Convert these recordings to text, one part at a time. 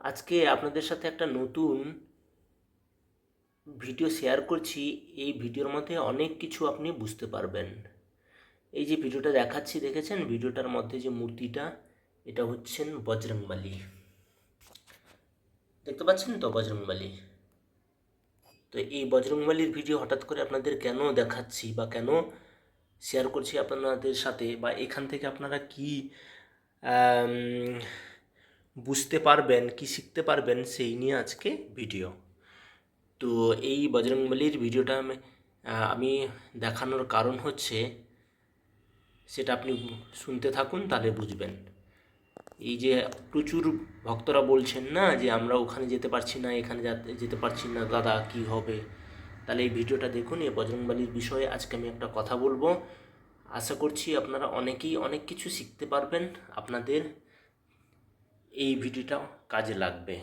আজকে আপনাদের সাথে একটা নতুন ভিডিও শেয়ার করছি। এই ভিডিওর মধ্যে অনেক কিছু আপনি বুঝতে পারবেন। এই যে ভিডিওটা দেখাচ্ছি, দেখেছেন? ভিডিওটার মধ্যে যে মূর্তিটা, এটা হচ্ছেন বজরংবলী। দেখতে পাচ্ছেন তো বজরংবলী? তো এই বজরংবলীর ভিডিও হঠাৎ করে আপনাদের কেন দেখাচ্ছি বা কেন শেয়ার করছি আপনাদের সাথে বা এখান থেকে আপনারা কি বুঝতে পারবেন, কি শিখতে পারবেন সেই নিয়ে আজকে ভিডিও তো এই বজরংবলীর ভিডিওটা আমি দেখানোর কারণ হচ্ছে, সেটা আপনি শুনতে থাকুন তাহলে বুঝবেন। এই যে প্রচুর ভক্তরা বলছেন না যে আমরা ওখানে যেতে পারছি না, এখানে যাতে- যেতে পারছি না, দাদা কি হবে? তাহলে এই ভিডিওটা দেখুন, এই বজরংবলীর বিষয়ে আজকে আমি একটা কথা বলব। আশা করছি আপনারা অনেকেই অনেক কিছু শিখতে পারবেন আপনাদের। এই ভিডিওটা কাজে লাগবে।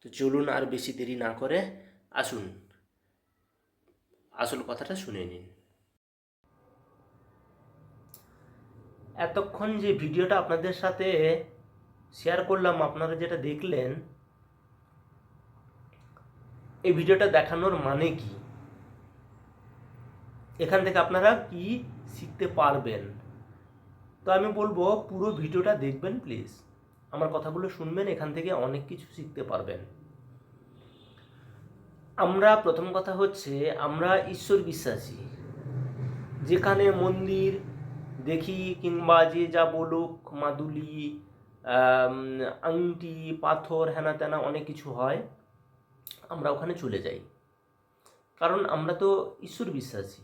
তো চলুন আর বেশি দেরি না করে আসুন। আসল কথাটা শুনে নিন। এতক্ষণ যে ভিডিওটা আপনাদের সাথে শেয়ার করলাম, আপনারা যেটা দেখলেন, এই ভিডিওটা দেখানোর মানে কি? এখান থেকে আপনারা কি শিখতে পারবেন? তো আমি বলব, পুরো ভিডিওটা দেখবেন প্লিজ আমার কথাগুলো শুনবেন, এখান থেকে অনেক কিছু শিখতে পারবেন। আমরা প্রথম কথা হচ্ছে, আমরা ঈশ্বর বিশ্বাসী। যেখানে মন্দির দেখি কিংবা যে যা বলুক, মাদুলি আংটি, পাথর, হেনা তেনা অনেক কিছু হয়, আমরা ওখানে চলে যাই। কারণ আমরা তো ঈশ্বর বিশ্বাসী,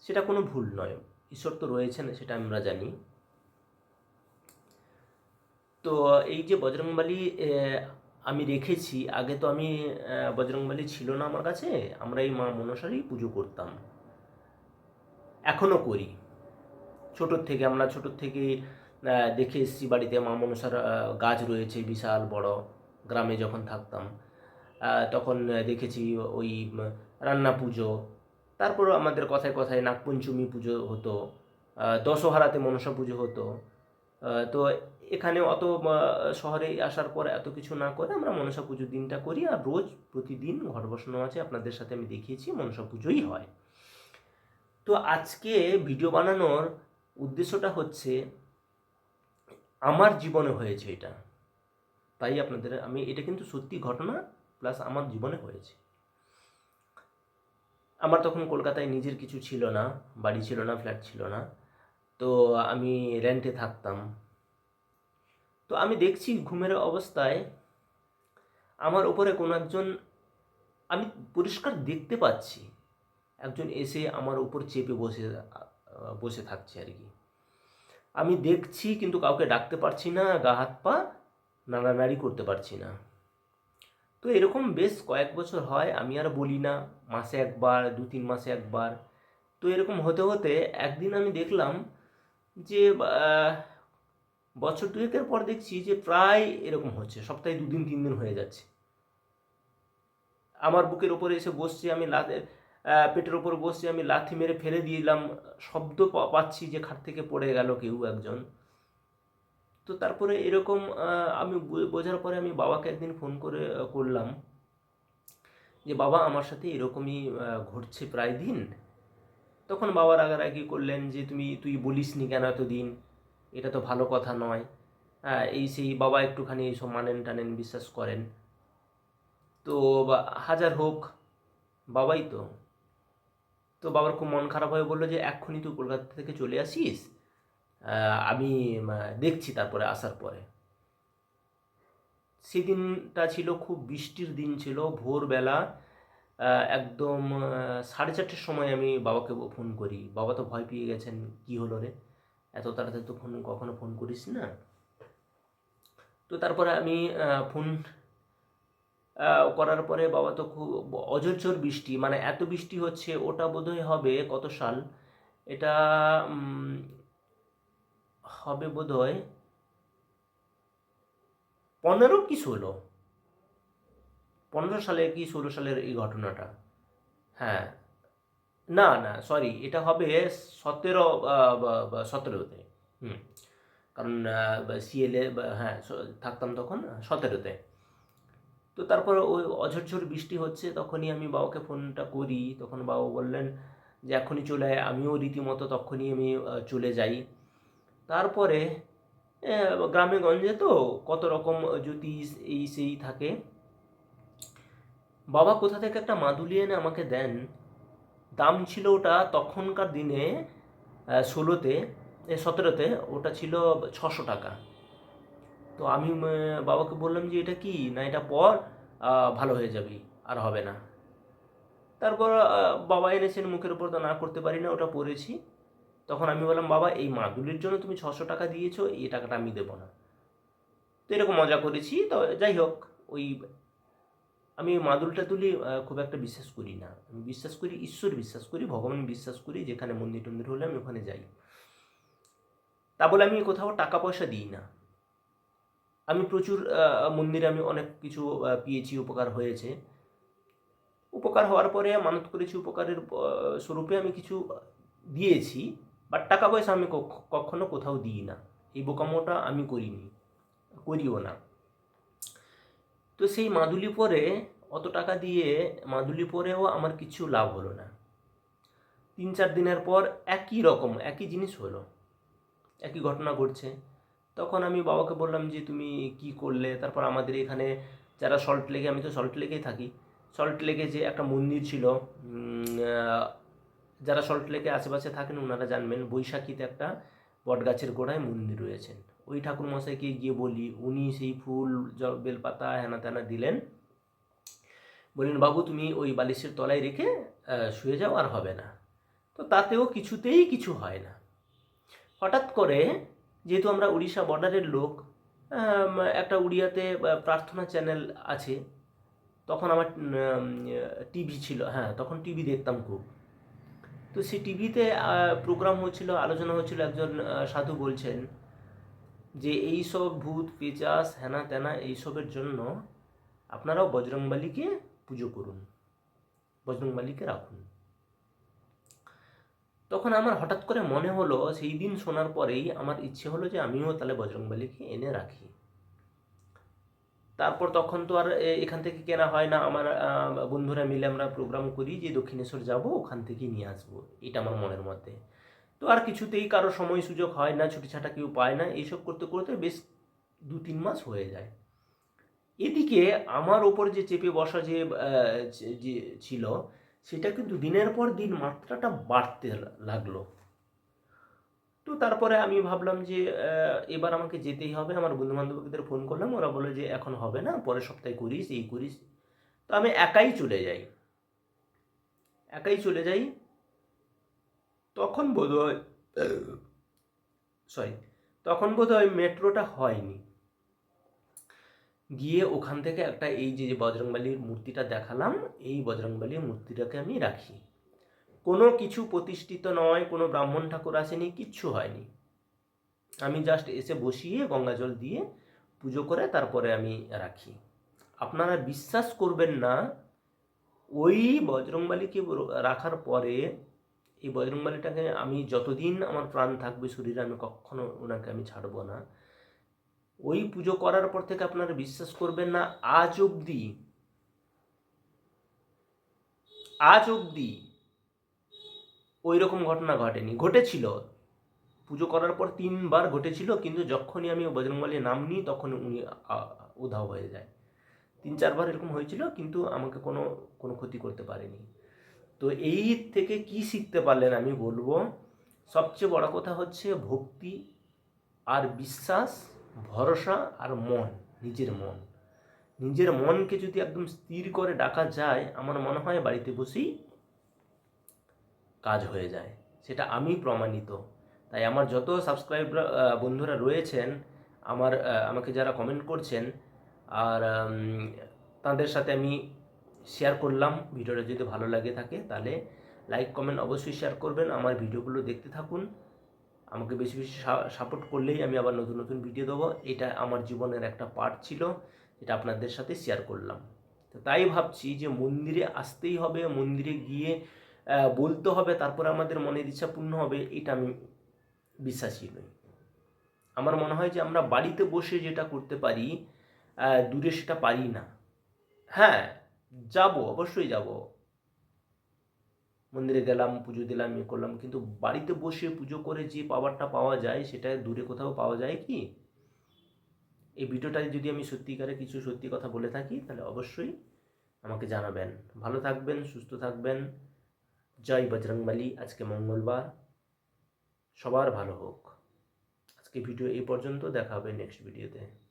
সেটা কোনো ভুল নয়। ঈশ্বর তো রয়েছেন, সেটা আমরা জানি। তো এই যে বজরংবলী আমি রেখেছি, আগে তো আমি বজরংবলী ছিল না আমার কাছে, আমরা এই মা মনসারই পুজো করতাম। এখনও করি। ছোটোর থেকে আমরা, ছোটোর থেকে দেখে এসেছি বাড়িতে মা মনসার গাছ রয়েছে, বিশাল, বড়, গ্রামে যখন থাকতাম তখন দেখেছি ওই রান্না পুজো তারপর আমাদের কথায় কথায় নাগপঞ্চমী পুজো হতো দশহারাতে মনসা পুজো হতো তো এখানে অত শহরে আসার পর এত কিছু না করে আমরা মনসা পুজোর দিনটা করি আর রোজ প্রতিদিন ঘর বসানো আছে, আপনাদের সাথে আমি দেখিয়েছি, মনসা পুজোই হয়। তো আজকে ভিডিও বানানোর উদ্দেশ্যটা হচ্ছে, আমার জীবনে হয়েছে এটা। তাই আপনাদের, আমি, এটা কিন্তু সত্যি ঘটনা, প্লাস আমার জীবনে হয়েছে। আমার তখন কলকাতায় নিজের কিছু ছিল না, বাড়ি ছিল না, ফ্ল্যাট ছিল না। তো আমি রেন্টে থাকতাম। তো আমি দেখছি ঘুমের অবস্থায় আমার ওপরে কোনো একজন, আমি পরিষ্কার দেখতে পাচ্ছি, একজন এসে আমার উপর চেপে বসে বসে থাকছে আর কি। আমি দেখছি কিন্তু কাউকে ডাকতে পারছি না, গা হাত পা নাড়ানাড়ি করতে পারছি না। তো এরকম বেশ কয়েক বছর হয়, আমি আর বলি না, মাসে একবার দু তিন মাসে একবার। তো এরকম হতে হতে একদিন আমি দেখলাম যে বছর দুয়েকের পর দেখছি যে প্রায় এরকম হচ্ছে, সপ্তাহে দুদিন তিন দিন হয়ে যাচ্ছে। আমার বুকের ওপরে এসে বসছে, আমি লাতে পেটের ওপর বসছে, আমি লাথি মেরে ফেলে দিলাম, শব্দ পাচ্ছি যে খাট থেকে পড়ে গেল কেউ একজন। তো তারপরে এরকম আমি বোঝার পরে আমি বাবাকে একদিন ফোন করে করলাম যে, বাবা, আমার সাথে এরকমই ঘটছে প্রায় দিন। তখন বাবা রাগারাগি করলেন যে, তুমি, তুই বলিসনি কেন এতদিন? এটা তো ভালো কথা নয়। হ্যাঁ এই সেই বাবা একটুখানি এইসব মানেন টানেন বিশ্বাস করেন। তো হাজার হোক, বাবাই তো। তো বাবার খুব মন খারাপ হয়ে বলল যে, এক্ষুনি তুই কলকাতা থেকে চলে আসিস? আমি দেখছি তারপরে আসার পরে। সেদিনটা ছিল খুব বৃষ্টির দিন ছিল, ভোরবেলা। একদম সাড়ে চারটের সময় আমি বাবাকে ফোন করি। বাবা তো ভয় পেয়ে গেছেন, কি হলো রে? এত তাড়াতাড়ি তো ফোন কখনো ফোন করিস না? তো তারপরে আমি ফোন করার পরে বাবা তো খুব অজরঝর বৃষ্টি মানে এত বৃষ্টি হচ্ছে, ওটা বোধহয় হবে কত সাল? এটা হবে বোধহয় পনেরো কি ষোলো। পনেরো সালে কি ষোলো সালের এই ঘটনাটা? হ্যাঁ। না না সরি এটা হবে সতেরো সতেরোতে। হুম। কারণ সিএলএ হ্যাঁ থাকতাম তখন, সতেরোতে। তো তারপর ওই অঝরঝর বৃষ্টি হচ্ছে, তখনই আমি বাবাকে ফোনটা করি। তখন বাবা বললেন যে, এখনই চলে আয়। আমিও রীতিমতো তখনই আমি চলে যাই। তারপরে গ্রামে গঞ্জে তো কত রকম জ্যোতিষ এই সেই থাকে। বাবা কোথা থেকে একটা মাদুলি এনে আমাকে দেন? দাম ছিল ওটা তখনকার দিনে ষোলোতে সতেরোতে, ওটা ছিল ছশো টাকা। তো আমি বাবাকে বললাম যে, এটা কি? না, এটা পর ভালো হয়ে যাবি, আর হবে না। তারপর বাবা এনেছেন, মুখের উপর তো না করতে পারি না, ওটা পরেছি। তখন আমি বললাম, বাবা, এই মাদুলির জন্য তুমি ছশো টাকা দিয়েছ, এই টাকাটা আমি দেবো না। তো এরকম মজা করেছি, তো যাই হোক, ওই আমি মাদুলটা তুলি খুব একটা বিশ্বাস করি না। আমি বিশ্বাস করি, ঈশ্বর বিশ্বাস করি, ভগবান বিশ্বাস করি, যেখানে মন্দির টন্দির হলে আমি ওখানে যাই। তা বলে আমি কোথাও টাকা পয়সা দিই না। আমি প্রচুর মন্দিরে আমি অনেক কিছু পেয়েছি, উপকার হয়েছে। উপকার হওয়ার পরে, মানত করেছি উপকারের স্বরূপে আমি কিছু দিয়েছি বাট টাকা পয়সা আমি কখ- কখনো কোথাও দিই না। এই বোকামোটা আমি করিনি, করিও না। তো সেই মাদুলি পরে অত টাকা দিয়ে মাদুলি পরেও আমার কিছু লাভ হলো না। তিন চার দিনের পর একই রকম, একই জিনিস হলো, একই ঘটনা ঘটছে। তখন আমি বাবাকে বললাম যে, তুমি কি করলে? তারপর আমাদের এখানে যারা সল্ট লেকে আমি তো সল্ট লেকেই থাকি। সল্ট লেকে যে একটা মন্দির ছিল যারা সল্ট লেকে আশেপাশে থাকেন ওনারা জানবেন, বৈশাখীতে একটা বটগাছের গোড়ায় মন্দির রয়েছেন ওই ঠাকুর মশাইকে গিয়ে বলি, উনি সেই ফুল বেলপাতা হেনা তেনা দিলেন। বললেন, বাবু, তুমি ওই বালিশের তলায় রেখে শুয়ে যাও, আর হবে না। তো তাতেও কিছুতেই কিছু হয় না। হঠাৎ করে যেহেতু আমরা উড়িষ্যা বর্ডারের লোক একটা উড়িয়াতে প্রার্থনা চ্যানেল আছে, তখন আমার টিভি ছিল হ্যাঁ তখন টিভি দেখতাম খুব। তো সেই টিভিতে প্রোগ্রাম হচ্ছিল আলোচনা হচ্ছিল একজন সাধু বলছেন যে এই সব ভূত, পেচাস, হেনা তেনা এইসবের জন্য আপনারাও বজরংবলীকে পুজো করুন। বজরংবলীকে রাখুন। তখন আমার হঠাৎ করে মনে হলো, সেই দিন শোনার পরেই আমার ইচ্ছে হলো যে আমিও তাহলে বজরংবলীকে এনে রাখি। তারপর তখন তো আর এখান থেকে কেনা হয় না। আমার বন্ধুরা মিলে আমরা প্রোগ্রাম করি যে দক্ষিণেশ্বর যাব, ওখান থেকেই নিয়ে আসব। এটা আমার মনের মধ্যে তো আর কিছুতেই কারও সময় সুযোগ হয় না ছুটিছাটা কেউ পায় না, এইসব করতে করতে বেশ দু তিন মাস হয়ে যায়। এদিকে আমার ওপর যে চেপে বসা যে যে- ছিল, সেটা কিন্তু দিনের পর দিন মাত্রাটা বাড়তে লাগল। তো তারপরে আমি ভাবলাম যে এবার আমাকে যেতেই হবে। আমার বন্ধু বান্ধবদের ফোন করলাম, ওরা বলে যে, এখন হবে না, পরের সপ্তাহে করিস, এই করিস। তো আমি একাই চলে যাই। একাই চলে যাই তখন বোধহয় সরি তখন বোধহয় মেট্রোটা হয়নি। গিয়ে ওখান থেকে একটা এই যে যে বজরংবলীর মূর্তিটা দেখালাম, এই বজরংবলীর মূর্তিটাকে আমি রাখি। কোনো কিছু প্রতিষ্ঠিত নয়, কোনো ব্রাহ্মণ ঠাকুর আসেনি, কিচ্ছু হয়নি। আমি জাস্ট এসে বসিয়ে গঙ্গা জল দিয়ে পুজো করে তারপরে আমি রাখি। আপনারা বিশ্বাস করবেন না, ওই বজরংবলীকে রাখার পরে এই বজরংবলীটাকে আমি যতদিন আমার প্রাণ থাকবে শরীরে, আমি কখনো ওনাকে আমি ছাড়বো না। ওই পুজো করার পর থেকে আপনারা বিশ্বাস করবেন না, আজ অবধি আজ অবধি ওই রকম ঘটনা ঘটেনি। ঘটেছিল। পুজো করার পর তিনবার ঘটেছিল, কিন্তু যখনই আমি বজরংবলীর নাম নিই তখন উনি উধাও হয়ে যায়। তিন চারবার এরকম হয়েছিল, কিন্তু আমাকে কোনো কোনো ক্ষতি করতে পারেনি। তো এই থেকে কি শিখতে পারলেন আমি বলব, সবচেয়ে বড় কথা হচ্ছে ভক্তি আর বিশ্বাস, ভরসা আর মন, নিজের মন। নিজের মনকে যদি একদম স্থির করে ডাকা যায়, আমার মনে হয় বাড়িতে বসেই কাজ হয়ে যায়। সেটা আমি প্রমাণিত। তাই আমার যত সাবস্ক্রাইব বন্ধুরা রয়েছেন, আমার আমাকে যারা কমেন্ট করছেন, আর তাদের সাথে আমি শেয়ার করলাম, ভিডিওটা যদি ভালো লাগে থাকে তাহলে লাইক কমেন্ট অবশ্যই শেয়ার করবেন, আমার ভিডিওগুলো দেখতে থাকুন। আমাকে বেশি বেশি সাপোর্ট করলেই আমি আবার নতুন নতুন ভিডিও দেবো। এটা আমার জীবনের একটা পার্ট ছিল, যেটা আপনাদের সাথে শেয়ার করলাম। তো তাই ভাবছি যে মন্দিরে আসতেই হবে, মন্দিরে গিয়ে বলতে হবে, তারপরে আমাদের মনের ইচ্ছা পূর্ণ হবে, এটা আমি বিশ্বাসী নই। আমার মনে হয় যে আমরা বাড়িতে বসে যেটা করতে পারি দূরে সেটা পারি না। হ্যাঁ যাব, অবশ্যই যাব। মন্দিরে গেলাম, পুজো দিলাম ইয়ে করলাম, কিন্তু বাড়িতে বসে পুজো করে যে পাওয়ারটা পাওয়া যায়, সেটা দূরে কোথাও পাওয়া যায় কি? এই ভিডিওটায় যদি আমি সত্যিকারে কিছু সত্যি কথা বলে থাকি, তাহলে অবশ্যই আমাকে জানাবেন। ভালো থাকবেন, সুস্থ থাকবেন। জয় বজরংবলী, আজকে মঙ্গলবার। সবার ভালো হোক। আজকে ভিডিও এই পর্যন্ত, দেখা হবে নেক্সট ভিডিওতে